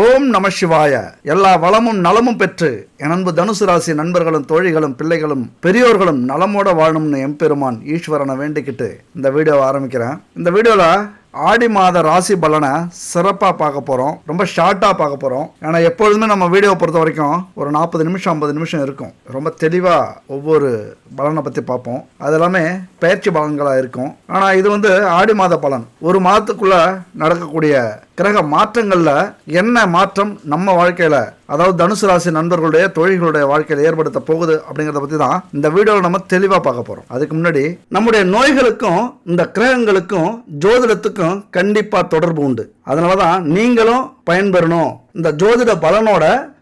ஓம் நம சிவாய. எல்லா வளமும் நலமும் பெற்று எனன்பு தனுசு ராசி நண்பர்களும் தோழிகளும் பிள்ளைகளும் பெரியோர்களும் நலமோட வாழணும்னு எம்பெருமான் ஈஸ்வரனை வேண்டிக்கிட்டு இந்த வீடியோவை ஆரம்பிக்கிறேன். இந்த வீடியோவில் ஆடி மாத ராசி பலனை சிறப்பாக பார்க்க போகிறோம் ரொம்ப ஷார்ட்டாக பார்க்க போகிறோம் ஏன்னா எப்பொழுதுமே நம்ம வீடியோவை பொறுத்த வரைக்கும் ஒரு நாற்பது நிமிஷம் ஐம்பது நிமிஷம் இருக்கும். ரொம்ப தெளிவாக ஒவ்வொரு பலனை பற்றி பார்ப்போம். அது எல்லாமே பயிற்சி பலன்களாக இருக்கும். ஆனால் இது வந்து ஆடி மாத பலன். ஒரு மாதத்துக்குள்ளே நடக்கக்கூடிய கிரக மாற்றங்களில் என்ன மாற்றம் நம்ம வாழ்க்கையில்? அதாவது தனுசு ராசி நண்பர்களுடைய தொழில்களுடைய வாழ்க்கையில் ஏற்படுத்த போகுது அப்படிங்கிறத பற்றி தான் இந்த வீடியோவில் நம்ம தெளிவாக பார்க்க போகிறோம் அதுக்கு முன்னாடி நம்முடைய நோய்களுக்கும் இந்த கிரகங்களுக்கும் ஜோதிடத்துக்கும் கண்டிப்பாக தொடர்பு உண்டு. அதனால தான் நீங்களும் பயன்பெறணும். இந்த ஜோதிட பலனோட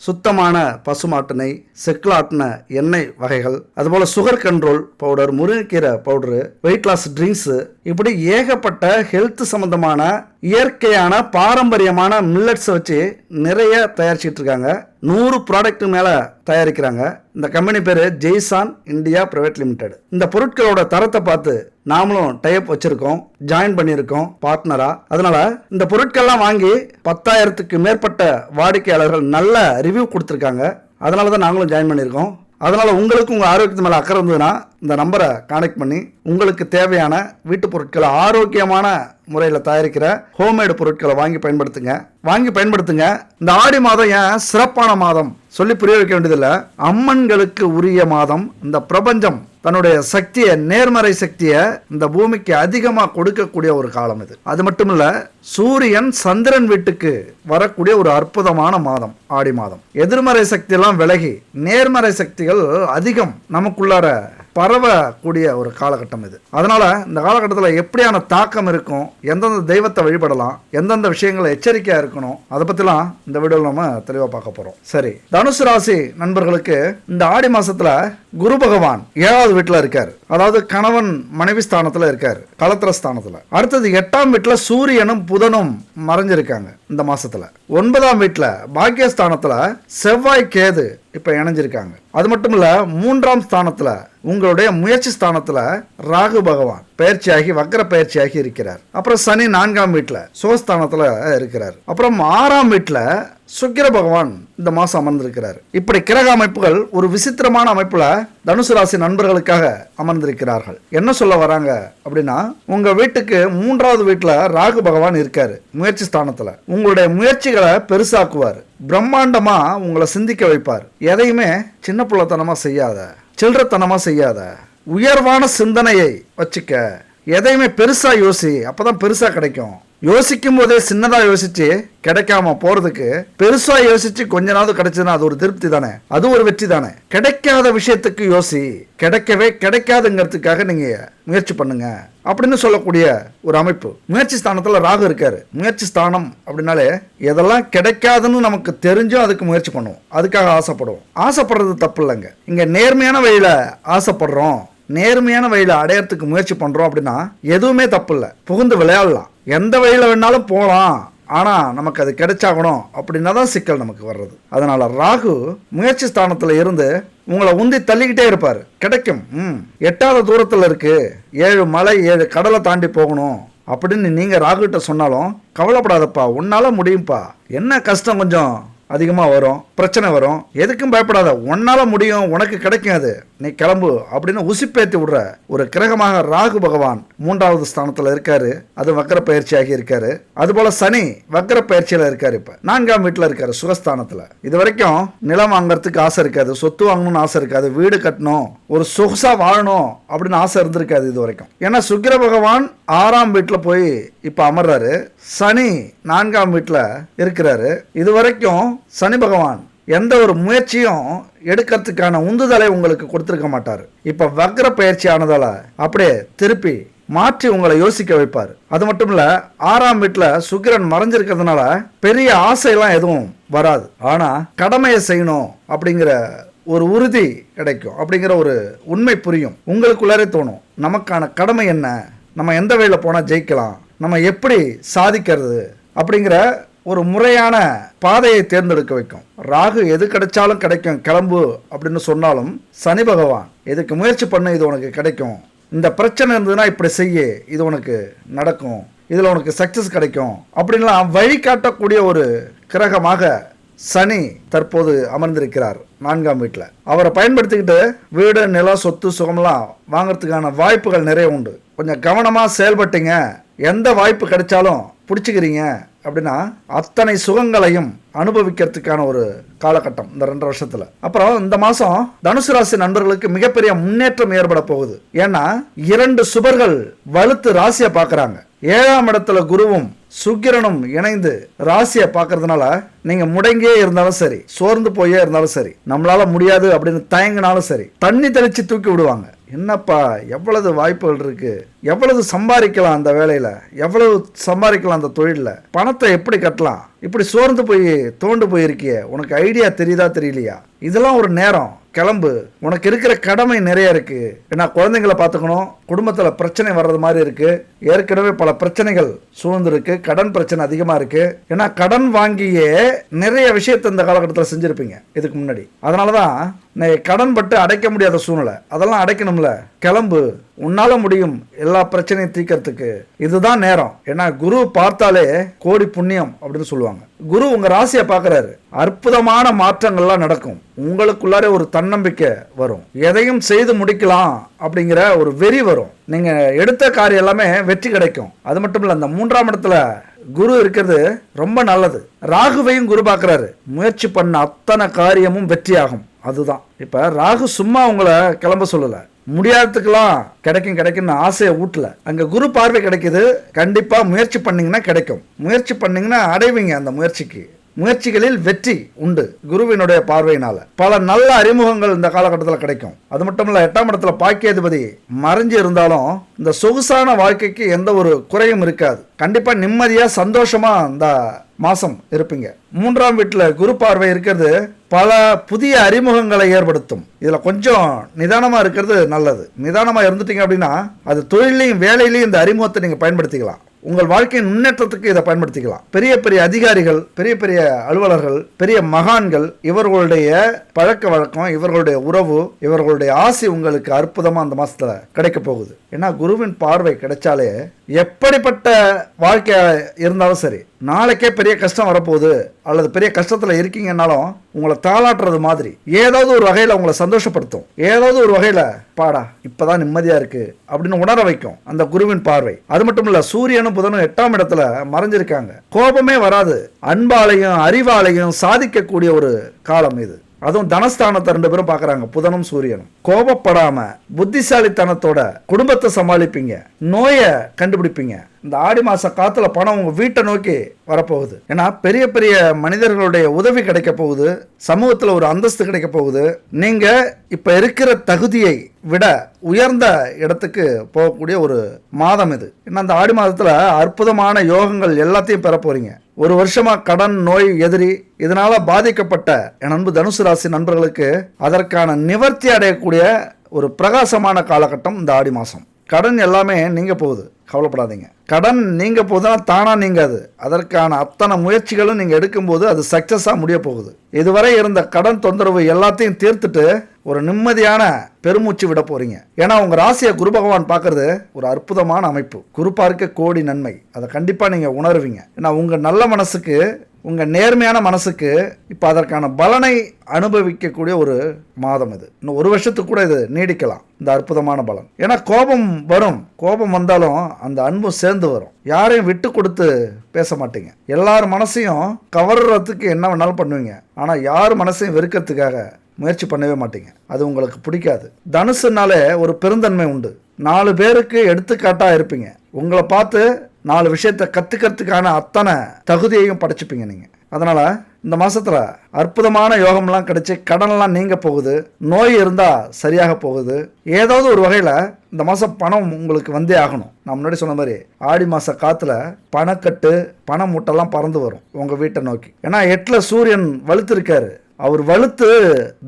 சுத்தமான பசுமாட்டினை செக்லாட்டின எண்ணெய் வகைகள் அதுபோல் சுகர் கண்ட்ரோல் பவுடர் முருங்கைக்கீரை பவுடரு வெயிட் லாஸ் ட்ரிங்க்ஸு இப்படி ஏகப்பட்ட ஹெல்த் சம்பந்தமான இயற்கையான பாரம்பரியமான மில்லட்ஸை வச்சு நிறைய தயாரிச்சிட்டு இருக்காங்க நூறு ப்ராடக்ட் மேலே தயாரிக்கிறாங்க. இந்த கம்பெனி பேர் ஜெய்சான் இந்தியா பிரைவேட் லிமிடெட் இந்த பொருட்களோட தரத்தை பார்த்து நாமளும் டைப் வச்சுருக்கோம் ஜாயின் பண்ணியிருக்கோம் பார்ட்னரா அதனால இந்த பொருட்கள்லாம் வாங்கி பத்தாயிரத்துக்கு மேற்பட்ட வாடிக்கையாளர்கள் நல்ல ரிவ்யூ கொடுத்துருக்காங்க. அதனால தான் நாங்களும் ஜாயின் பண்ணியிருக்கோம். அதனால் உங்களுக்கு உங்கள் ஆரோக்கியத்து மேலே அக்கறை இருந்ததுன்னா இந்த நம்பரை கனெக்ட் பண்ணி உங்களுக்கு தேவையான வீட்டு பொருட்களை ஆரோக்கியமான முறையில் தயாரிக்கிற ஹோம்மேடு பொருட்களை வாங்கி பயன்படுத்துங்க. வாங்கி பயன்படுத்துங்க. இந்த ஆடி மாதம் ஏன் சிறப்பான மாதம்? சொல்லி புரிய வைக்க வேண்டியதில்லை. அம்மன்களுக்கு உரிய மாதம். இந்த பிரபஞ்சம் தன்னுடைய சக்தியை நேர்மறை சக்தியை இந்த பூமிக்கு அதிகமாக கொடுக்கக்கூடிய ஒரு காலம் இது. அது மட்டும் இல்லை சூரியன் சந்திரன் வீட்டுக்கு வரக்கூடிய ஒரு அற்புதமான மாதம் ஆடி மாதம். எதிர்மறை சக்தியெல்லாம் விலகி நேர்மறை சக்திகள் அதிகம் நமக்குள்ளார பரவக்கூடிய ஒரு காலகட்டம் இது. அதனால இந்த காலகட்டத்தில் எப்படியான தாக்கம் இருக்கும் எந்தெந்த தெய்வத்தை வழிபடலாம் எந்தெந்த விஷயங்களை எச்சரிக்கையாக இருக்கணும் அதை பற்றிலாம் இந்த வீடியோவில் நம்ம தெளிவாக பார்க்க போகிறோம் சரி தனுசு ராசி நண்பர்களுக்கு இந்த ஆடி மாதத்தில் குரு பகவான் ஏழாவது வீட்டில் இருக்கார். அதாவது கணவன் மனைவி ஸ்தானத்தில் இருக்கார். கலத்திர ஸ்தானத்தில். அடுத்தது எட்டாம் வீட்டில் சூரியனும் புதனும் மறைஞ்சிருக்காங்க இந்த மாசத்துல. ஒன்பதாம் வீட்டில் பாக்கியஸ்தானத்தில் செவ்வாய் கேது இப்போ இணைஞ்சிருக்காங்க. அது மட்டும் இல்ல மூன்றாம் ஸ்தானத்தில் உங்களுடைய முயற்சி ஸ்தானத்தில் ராகு பகவான். பயிற்சியாகி வக்கர பயிற்சியாகி இருக்கிறார். அப்புறம் சனி நான்காம் வீட்டில் சோஸ்தானத்தில் இருக்கிறார். அப்புறம் ஆறாம் வீட்டில் சுக்கிர பகவான் இந்த மாசம் அமர்ந்திருக்கிறார். இப்படி கிரக அமைப்புகள் ஒரு விசித்திரமான அமைப்புல தனுசு ராசி நண்பர்களுக்காக அமர்ந்திருக்கிறார்கள். என்ன சொல்ல வராங்க அப்படின்னா உங்க வீட்டுக்கு மூன்றாவது வீட்டுல ராகு பகவான் இருக்காரு முயற்சி ஸ்தானத்துல. உங்களுடைய முயற்சிகளை பெருசாக்குவார். பிரம்மாண்டமா உங்களை சிந்திக்க வைப்பார். எதையுமே சின்ன பிள்ளைத்தனமாக செய்யாத சில்லறத்தனமாக செய்யாத உயர்வான சிந்தனையை வச்சுக்க எதையுமே பெருசாக யோசி அப்பதான் பெருசாக கிடைக்கும். யோசிக்கும் போதே சின்னதாக யோசிச்சு கிடைக்காம போறதுக்கு பெருசாக யோசிச்சு கொஞ்ச நாள் கிடைச்சதுன்னா அது ஒரு திருப்தி தானே? அது ஒரு வெற்றி தானே? கிடைக்காத விஷயத்துக்கு யோசி கிடைக்கவே கிடைக்காதுங்கிறதுக்காக நீங்க முயற்சி பண்ணுங்க. அப்படின்னு சொல்லக்கூடிய ஒரு அமைப்பு. முயற்சி ஸ்தானத்தில் ராகு இருக்காரு. முயற்சி ஸ்தானம் அப்படின்னாலே எதெல்லாம் கிடைக்காதுன்னு நமக்கு தெரிஞ்சும் அதுக்கு முயற்சி பண்ணுவோம். அதுக்காக ஆசைப்படுவோம். ஆசைப்படுறது தப்பு இல்லைங்க. இங்க நேர்மையான வழியில ஆசைப்படுறோம். நேர்மையான வழியில் அடையறதுக்கு முயற்சி பண்ணுறோம் அப்படின்னா எதுவுமே தப்பு இல்லை. புகுந்து விளையாடலாம். எந்த வழியில் வேணாலும் போகலாம் ஆனால் நமக்கு அது கிடைச்சாகணும் அப்படின்னா தான் சிக்கல் நமக்கு வர்றது. அதனால் ராகு முயற்சி ஸ்தானத்தில் இருந்து உங்களை உந்தி தள்ளிக்கிட்டே இருப்பார். கிடைக்கும். ம். எட்டாத தூரத்தில் இருக்குது ஏழு மலை ஏழு கடலை தாண்டி போகணும் அப்படின்னு நீங்கள் ராகுகிட்ட சொன்னாலும் கவலைப்படாதப்பா. உன்னால் முடியும்ப்பா என்ன கஷ்டம் கொஞ்சம் அதிகமாக வரும். பிரச்சனை வரும். எதுக்கும் பயப்படாத. உன்னால் முடியும். உனக்கு கிடைக்கும் அது. நீ கிளம்பு அப்படின்னு உசிப்பேத்தி விடுற ஒரு கிரகமாக ராகு பகவான் மூன்றாவது ஸ்தானத்தில் இருக்காரு. அது வக்கர பயிற்சியாகி இருக்காரு. அதுபோல சனி வக்கர பயிற்சியில் இருக்காரு இப்ப. நான்காம் வீட்டில் இருக்காரு சுகஸ்தானத்தில். இது வரைக்கும் நிலம் வாங்குறதுக்கு ஆசை இருக்காது. சொத்து வாங்கணும்னு ஆசை இருக்காது. வீடு கட்டணும். ஒரு சொகுசா வாழணும் அப்படின்னு ஆசை இருந்திருக்காது இது வரைக்கும் ஏன்னா சுக்கிர பகவான் ஆறாம் வீட்டில் போய் இப்போ அமர்றாரு. சனி நான்காம் வீட்டில் இருக்கிறாரு. இது வரைக்கும் சனி பகவான் எந்த ஒரு முயற்சியும் எடுக்கிறதுக்கான உந்துதலை உங்களுக்கு கொடுத்துருக்க மாட்டார். இப்போ வக்ர பயிற்சி ஆனதால அப்படியே திருப்பி மாற்றி உங்களை யோசிக்க வைப்பார். அது மட்டும் இல்ல ஆறாம் வீட்டில் சுக்கிரன் மறைஞ்சிருக்கிறதுனால பெரிய ஆசையெல்லாம் எதுவும் வராது. ஆனால் கடமையை செய்யணும் அப்படிங்கிற ஒரு உறுதி கிடைக்கும். அப்படிங்கிற ஒரு உண்மை புரியும். உங்களுக்குள்ளாரே தோணும் நமக்கான கடமை என்ன? நம்ம எந்த வழியில் போனால் ஜெயிக்கலாம்? நம்ம எப்படி சாதிக்கிறது? அப்படிங்கிற ஒரு முறையான பாதையை தேர்ந்தெடுக்க வைக்கும். ராகு எது கிடைச்சாலும் கிடைக்கும். கிளம்பு அப்படின்னு சொன்னாலும் சனி பகவான் இதுக்கு முயற்சி பண்ண இது உனக்கு கிடைக்கும். இந்த பிரச்சனை இருந்ததுன்னா இப்படி செய்ய இது உனக்கு நடக்கும். இதில் உனக்கு சக்ஸஸ் கிடைக்கும். அப்படின்லாம் வழிகாட்டக்கூடிய ஒரு கிரகமாக சனி தற்போது அமர்ந்திருக்கிறார் நான்காம் வீட்டில் அவரை பயன்படுத்திக்கிட்டு வீடு நிலம் சொத்து சுகம்லாம் வாங்குறதுக்கான வாய்ப்புகள் நிறைய உண்டு. கொஞ்சம் கவனமாக செயல்பட்டீங்க. எந்த வாய்ப்பு கிடைச்சாலும் பிடிச்சிக்கிறீங்க. அப்படின்னா அத்தனை சுகங்களையும் அனுபவிக்கிறதுக்கான ஒரு காலகட்டம் இந்த ரெண்டு வருஷத்துல. அப்புறம் இந்த மாசம் தனுசு ராசி நண்பர்களுக்கு மிகப்பெரிய முன்னேற்றம் ஏற்பட போகுது. ஏன்னா இரண்டு சுபர்கள் வலுத்து ராசியை பார்க்கறாங்க. ஏழாம் இடத்துல குருவும் சுக்கிரனும் இணைந்து ராசியை பார்க்கறதுனால நீங்க முடங்கியே இருந்தாலும் சரி சோர்ந்து போயே இருந்தாலும் சரி நம்மளால முடியாது அப்படின்னு தயங்கினாலும் சரி தண்ணி தெளிச்சு தூக்கி விடுவாங்க. என்னப்பா எவ்வளவு வாய்ப்புகள் இருக்கு? எவ்வளவு சம்பாதிக்கலாம் அந்த வேலையில? எவ்வளவு சம்பாதிக்கலாம் அந்த தொழிலில்? பணத்தை எப்படி கட்டலாம்? இப்படி சோர்ந்து போய் தோண்டு போயிருக்கிய உனக்கு ஐடியா தெரியுதா தெரியலையா? இதெல்லாம் ஒரு நேரம். கிளம்பு. உனக்கு இருக்கிற கடமை நிறைய இருக்கு. ஏன்னா குழந்தைங்களை பார்த்துக்கணும். குடும்பத்தில் பிரச்சனை வர்றது மாதிரி இருக்கு. ஏற்கனவே பல பிரச்சனைகள் சூழ்ந்திருக்கு. கடன் பிரச்சனை அதிகமாக இருக்கு. ஏன்னா கடன் வாங்கியே நிறைய விஷயத்தை இந்த காலகட்டத்தில் செஞ்சிருப்பீங்க. இதுக்கு முன்னாடி. அதனால தான் நீ கடன் பட்டு அடைக்க முடியாத சூழ்நிலை. அதெல்லாம் அடைக்கணும்ல. கிளம்பு. உன்னால முடியும். எல்லா பிரச்சனையும் தீக்கிறதுக்கு இதுதான் நேரம். ஏன்னா குரு பார்த்தாலே கோடி புண்ணியம் அப்படின்னு சொல்லுவாங்க. குரு உங்க ராசியை பார்க்கறாரு. அற்புதமான மாற்றங்கள்லாம் நடக்கும். உங்களுக்குள்ளாரே ஒரு தன்னம்பிக்கை வரும். எதையும் செய்து முடிக்கலாம் அப்படிங்கிற ஒரு வெறி வரும். நீங்கள் எடுத்த காரியம் எல்லாமே வெற்றி கிடைக்கும். அது மட்டும் இல்லை அந்த மூன்றாம் இடத்துல குரு இருக்கிறது ரொம்ப நல்லது. ராகுவையும் குரு பார்க்குறாரு. முயற்சி பண்ண அத்தனை காரியமும் வெற்றியாகும். அதுதான். இப்போ ராகு சும்மா உங்களை கிளம்ப சொல்லலை. முடியாததுக்கெல்லாம் கிடைக்கும் கிடைக்கும்னு ஆசையை ஊட்டல. அங்க குரு பார்வை கிடைக்குது. கண்டிப்பா முயற்சி பண்ணீங்கன்னா கிடைக்கும். முயற்சி பண்ணீங்கன்னா அடைவீங்க அந்த முயற்சிக்கு. முயற்சிகளில் வெற்றி உண்டு குருவினுடைய பார்வையினால. பல நல்ல அறிமுகங்கள் இந்த காலகட்டத்தில் கிடைக்கும். அது மட்டும் இல்லை எட்டாம் இடத்துல பாக்கியாதிபதி மறைஞ்சு இருந்தாலும் இந்த சொகுசான வாழ்க்கைக்கு எந்த ஒரு குறையும் இருக்காது. கண்டிப்பா நிம்மதியா சந்தோஷமா இந்த மாசம் இருப்பீங்க. மூன்றாம் வீட்டில் குரு பார்வை இருக்கிறது பல புதிய அறிமுகங்களை ஏற்படுத்தும். இதில் கொஞ்சம் நிதானமாக இருக்கிறது நல்லது. நிதானமாக இருந்துட்டீங்க அப்படின்னா அது தொழிலையும் வேலையிலையும் இந்த அறிமுகத்தை நீங்கள் பயன்படுத்திக்கலாம். உங்கள் வாழ்க்கையின் முன்னேற்றத்துக்கு இதை பயன்படுத்திக்கலாம். பெரிய பெரிய அதிகாரிகள் பெரிய பெரிய அலுவலர்கள் பெரிய மகான்கள் இவர்களுடைய பழக்க வழக்கம் இவர்களுடைய உறவு இவர்களுடைய ஆசை உங்களுக்கு அற்புதமாக அந்த மாதத்தில் கிடைக்க போகுது. ஏன்னா குருவின் பார்வை கிடைச்சாலே எப்படிப்பட்ட வாழ்க்கையா இருந்தாலும் சரி நாளைக்கே பெரிய கஷ்டம் வரப்போகுது அல்லது பெரிய கஷ்டத்தில் இருக்கீங்கன்னாலும் உங்களை தாளாட்டுறது மாதிரி ஏதாவது ஒரு வகையில் உங்களை சந்தோஷப்படுத்தும். ஏதாவது ஒரு வகையில் பாடா இப்பதான் நிம்மதியாக இருக்குது அப்படின்னு உணர வைக்கும் அந்த குருவின் பார்வை. அது மட்டும் இல்லை சூரியனும் புதனும் எட்டாம் இடத்துல மறைஞ்சிருக்காங்க. கோபமே வராது. அன்பாலையும் அறிவாலையும் சாதிக்கக்கூடிய ஒரு காலம் இது. அதுவும் தனஸ்தானத்தை ரெண்டு பேரும் பார்க்குறாங்க புதனும் சூரியனும். கோபப்படாம புத்திசாலித்தனத்தோட குடும்பத்தை சமாளிப்பீங்க நோயை கண்டுபிடிப்பீங்க. இந்த ஆடி மாச காத்துல பணம் உங்க வீட்டை நோக்கி வரப்போகுது. ஏன்னா பெரிய பெரிய மனிதர்களுடைய உதவி கிடைக்க போகுது சமூகத்துல ஒரு அந்தஸ்து கிடைக்க போகுது. நீங்க இப்ப இருக்கிற தகுதியை விட உயர்ந்த இடத்துக்கு போகக்கூடிய ஒரு மாதம் இது. ஏன்னா அந்த ஆடி மாதத்துல அற்புதமான யோகங்கள் எல்லாத்தையும் பெற போறீங்க. ஒரு வருஷமாக கடன் நோய் எதிரி இதனால் பாதிக்கப்பட்ட என் அன்பு தனுசு ராசி நண்பர்களுக்கு அதற்கான நிவர்த்தி அடையக்கூடிய ஒரு பிரகாசமான காலகட்டம் இந்த ஆடி மாதம் கடன் எல்லாமே நீங்கள் போகுது. கவலைப்படாதீங்க. கடன் நீங்கள் போதுன்னா தானாக நீங்காது. அதற்கான அத்தனை முயற்சிகளும் நீங்கள் எடுக்கும்போது அது சக்ஸஸாக முடிய போகுது. இதுவரை இருந்த கடன் தொந்தரவு எல்லாத்தையும் தீர்த்துட்டு ஒரு நிம்மதியான பெருமூச்சு விட போகிறீங்க ஏன்னா உங்கள் ராசியை குரு பகவான் பார்க்கறது ஒரு அற்புதமான அமைப்பு. குரு பார்க்க கோடி நன்மை. அதை கண்டிப்பாக நீங்கள் உணர்வீங்க. ஏன்னா உங்கள் நல்ல மனசுக்கு உங்கள் நேர்மையான மனசுக்கு இப்போ அதற்கான பலனை அனுபவிக்கக்கூடிய ஒரு மாதம் இது. இன்னும் ஒரு வருஷத்துக்கு கூட இது நீடிக்கலாம். இந்த அற்புதமான பலன். ஏன்னா கோபம் வரும். கோபம் வந்தாலும் அந்த அன்பும் சேர்ந்து வரும். யாரையும் விட்டு கொடுத்து பேச மாட்டீங்க. எல்லார் மனசையும் கவர்றதுக்கு என்ன வேணாலும் பண்ணுவீங்க. ஆனால் யார் மனசையும் வெறுக்கிறதுக்காக முயற்சி பண்ணவே மாட்டீங்க. அது உங்களுக்கு பிடிக்காது. தனுசுனாலே ஒரு பெருந்தன்மை உண்டு. நாலு பேருக்கு எடுத்துக்காட்டாக இருப்பீங்க. உங்களை பார்த்து நாலு விஷயத்தை கற்றுக்கிறதுக்கான அத்தனை தகுதியையும் படைச்சிப்பீங்க நீங்கள் அதனால் இந்த மாதத்தில் அற்புதமான யோகம்லாம் கிடைச்சி கடன்லாம் நீங்க போகுது நோய் இருந்தால் சரியாக போகுது. ஏதாவது ஒரு வகையில் இந்த மாதம் பணம் உங்களுக்கு வந்தே ஆகணும். நான் முன்னாடி சொன்ன மாதிரி ஆடி மாத காற்றுல பணக்கட்டு பண மூட்டைலாம் பறந்து வரும் உங்கள் வீட்டை நோக்கி. ஏன்னா எட்டில் சூரியன் வலுத்திருக்காரு. அவர் வலுத்து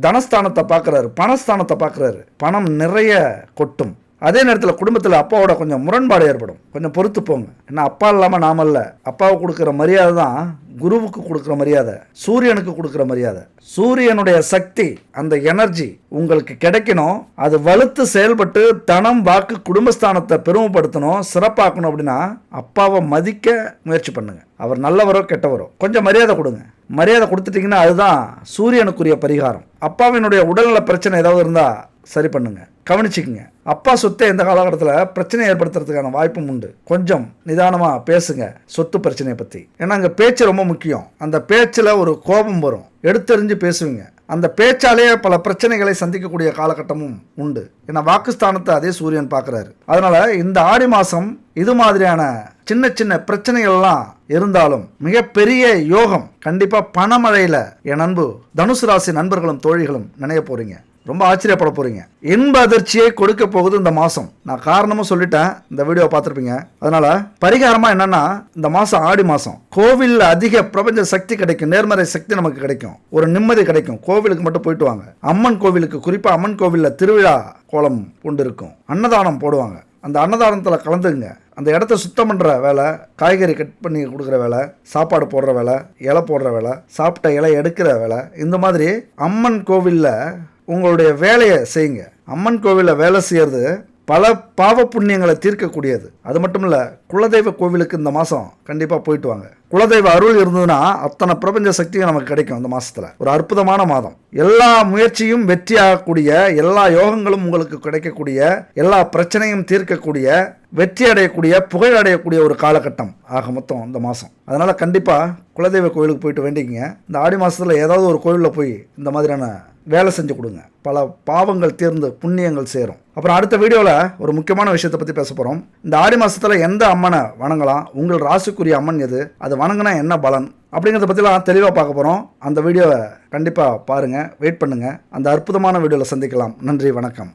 தனஸ்தானத்தை பார்க்குறாரு பணஸ்தானத்தை பார்க்குறாரு பணம் நிறைய கொட்டும். அதே நேரத்தில் குடும்பத்தில் அப்பாவோட கொஞ்சம் முரண்பாடு ஏற்படும். கொஞ்சம் பொறுத்து போங்க. ஏன்னா அப்பா இல்லாமல் நாம இல்லை அப்பாவுக்கு கொடுக்குற மரியாதை தான் குருவுக்கு கொடுக்குற மரியாதை சூரியனுக்கு கொடுக்குற மரியாதை. சூரியனுடைய சக்தி அந்த எனர்ஜி உங்களுக்கு கிடைக்கணும். அது வலுத்து செயல்பட்டு தனம் வாக்கு குடும்பஸ்தானத்தை பெருமைப்படுத்தணும் சிறப்பாக்கணும் அப்படின்னா அப்பாவை மதிக்க முயற்சி பண்ணுங்க. அவர் நல்லவரோ கெட்டவரோ. கொஞ்சம் மரியாதை கொடுங்க. மரியாதை கொடுத்துட்டிங்கன்னா அதுதான் சூரியனுக்குரிய பரிகாரம். அப்பாவினுடைய உடல்நல பிரச்சனை ஏதாவது இருந்தால் சரி பண்ணுங்கள் கவனிச்சுக்குங்க. அப்பா சொத்தை இந்த காலகட்டத்தில் பிரச்சனை ஏற்படுத்துறதுக்கான வாய்ப்பும் உண்டு. கொஞ்சம் நிதானமாக பேசுங்க சொத்து பிரச்சனையை பற்றி ஏன்னா அங்கே பேச்சு ரொம்ப முக்கியம். அந்த பேச்சில் ஒரு கோபம் வரும். எடுத்தெறிஞ்சு பேசுவீங்க. அந்த பேச்சாலேயே பல பிரச்சனைகளை சந்திக்கக்கூடிய காலகட்டமும் உண்டு. ஏன்னா வாக்குஸ்தானத்தை அதே சூரியன் பார்க்குறாரு. அதனால் இந்த ஆடி மாதம் இது மாதிரியான சின்ன சின்ன பிரச்சனைகள்லாம் இருந்தாலும் மிகப்பெரிய யோகம் கண்டிப்பாக பணமழையில் என் அன்பு தனுசு ராசி நண்பர்களும் தோழிகளும் நினைய போகிறீங்க ரொம்ப ஆச்சரியப்பட போகிறீங்க இன்ப அதிர்ச்சியை கொடுக்க போகுது இந்த மாதம் நான் காரணமும் சொல்லிட்டேன். இந்த வீடியோ பார்த்துருப்பீங்க. அதனால் பரிகாரமாக என்னென்னா இந்த மாதம் ஆடி மாதம் கோவிலில் அதிக பிரபஞ்ச சக்தி கிடைக்கும். நேர்மறை சக்தி நமக்கு கிடைக்கும். ஒரு நிம்மதி கிடைக்கும். கோவிலுக்கு மட்டும் போயிட்டு வாங்க. அம்மன் கோவிலுக்கு குறிப்பாக அம்மன் கோவிலில் திருவிழா கோலம் கொண்டு இருக்கும். அன்னதானம் போடுவாங்க. அந்த அன்னதானத்தில் கலந்துங்க அந்த இடத்த சுத்தம் பண்ணுற வேலை காய்கறி கட் பண்ணி கொடுக்குற வேலை சாப்பாடு போடுற வேலை இலை போடுற வேலை சாப்பிட்ட இலை எடுக்கிற வேலை இந்த மாதிரி அம்மன் கோவிலில் உங்களுடைய வேலையை செய்யுங்க. அம்மன் கோவிலில் வேலை செய்கிறது பல பாவ புண்ணியங்களை தீர்க்கக்கூடியது. அது மட்டும் இல்லை குலதெய்வ கோவிலுக்கு இந்த மாதம் கண்டிப்பாக போயிட்டு வாங்க. குலதெய்வ அருள் இருந்ததுன்னா அத்தனை பிரபஞ்ச சக்தியும் நமக்கு கிடைக்கும் அந்த மாதத்தில் ஒரு அற்புதமான மாதம். எல்லா முயற்சியும் வெற்றியாகக்கூடிய எல்லா யோகங்களும் உங்களுக்கு கிடைக்கக்கூடிய எல்லா பிரச்சனையும் தீர்க்கக்கூடிய வெற்றி அடையக்கூடிய புகழ் அடையக்கூடிய ஒரு காலகட்டம். ஆக மொத்தம் இந்த மாதம் அதனால் கண்டிப்பாக குலதெய்வ கோவிலுக்கு போயிட்டு வேண்டிக்கங்க. இந்த ஆடி மாதத்தில் ஏதாவது ஒரு கோவிலில் போய் இந்த மாதிரியான வேலை செஞ்சு கொடுங்க. பல பாவங்கள் தீர்ந்து புண்ணியங்கள் சேரும். அப்புறம் அடுத்த வீடியோவில் ஒரு முக்கியமான விஷயத்தை பற்றி பேச போகிறோம் இந்த ஆடி மாதத்தில் எந்த அம்மனை வணங்கலாம்? உங்கள் ராசிக்குரிய அம்மன் எது? அது வணங்கினா என்ன பலன்? அப்படிங்கிறத பற்றிலாம் தெளிவாக பார்க்க போகிறோம் அந்த வீடியோவை கண்டிப்பாக பாருங்கள் வெயிட் பண்ணுங்கள் அந்த அற்புதமான வீடியோவில் சந்திக்கலாம். நன்றி வணக்கம்.